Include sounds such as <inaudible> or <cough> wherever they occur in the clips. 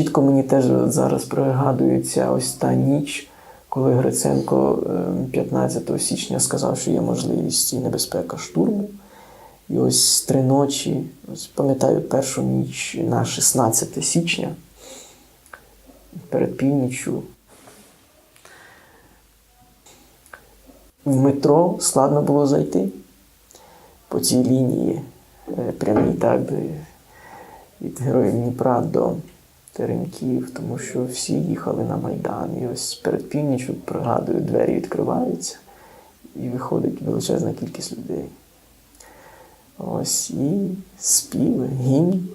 Чітко мені теж зараз пригадується ось та ніч, коли Гриценко е, 15 січня сказав, що є можливість і небезпека штурму. І ось три ночі, ось пам'ятаю першу ніч на 16 січня, перед північчю. В метро складно було зайти по цій лінії е, прямій, так, від Героїв Дніпра до Теремків, тому що всі їхали на Майдан. І ось перед північю, пригадую, двері відкриваються і виходить величезна кількість людей. Ось і співи, гімн.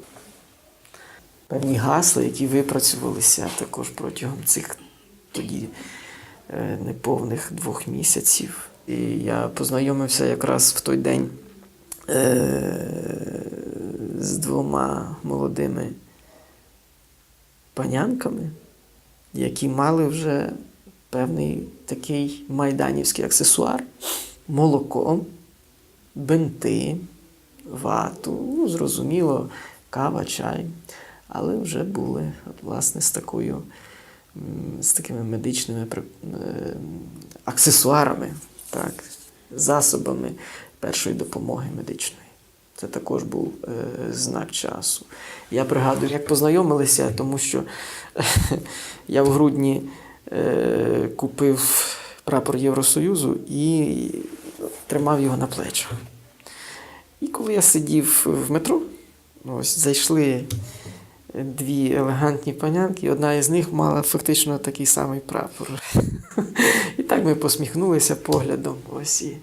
Певні гасла, які випрацювалися також протягом цих тоді е, неповних двох місяців. І я познайомився якраз в той день е, з двома молодими панянками, які мали вже певний такий майданівський аксесуар, молоко, бинти, вату, ну, зрозуміло, кава, чай. Але вже були, от, власне, з такою, з такими медичними е, аксесуарами, так, засобами першої допомоги медичної. Це також був е, знак часу. Я пригадую, як познайомилися, тому що <laughs> я в грудні е, купив прапор Євросоюзу і тримав його на плечах. І коли я сидів в метро, ось зайшли дві елегантні панянки, одна із них мала фактично такий самий прапор. <laughs> І так ми посміхнулися поглядом. Ось і,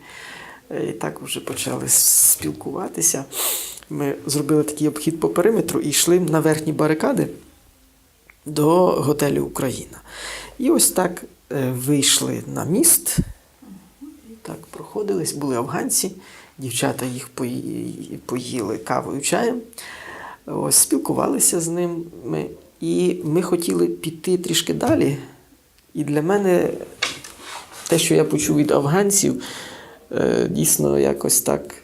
і так вже почали спілкуватися. Ми зробили такий обхід по периметру і йшли на верхні барикади до готелю Україна. І ось так е, вийшли на міст. Так проходились, були афганці, дівчата їх поїли кавою чаєм. Ось, спілкувалися з ними. І ми хотіли піти трішки далі. І для мене те, що я почув від афганців, е, дійсно якось так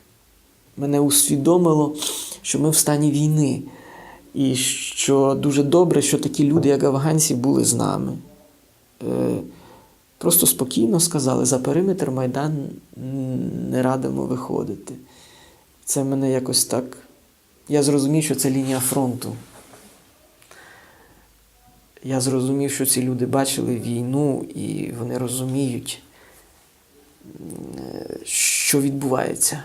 мене усвідомило, що ми в стані війни. І що дуже добре, що такі люди, як афганці, були з нами. Е, Просто спокійно сказали, за периметр Майдан не радимо виходити. Це мене якось так. Я зрозумів, що це лінія фронту. Я зрозумів, що ці люди бачили війну і вони розуміють, е, що відбувається.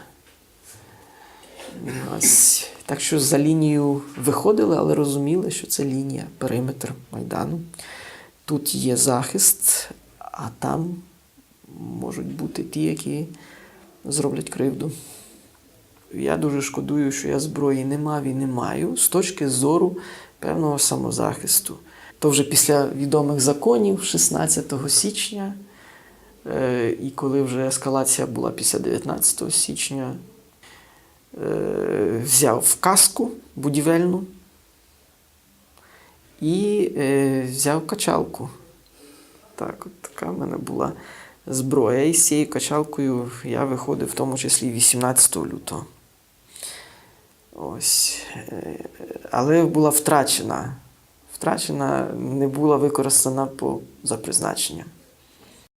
Ось. Так що за лінію виходили, але розуміли, що це лінія, периметр Майдану. Тут є захист, а там можуть бути ті, які зроблять кривду. Я дуже шкодую, що я зброї не мав і не маю з точки зору певного самозахисту. То вже після відомих законів 16 січня, і коли вже ескалація була після 19 січня, е, взяв каску будівельну і е, взяв качалку. Так, от така в мене була зброя. І з цією качалкою я виходив в тому числі 18 лютого. Ось. Е, Але була втрачена. Втрачена, не була використана по, за призначенням.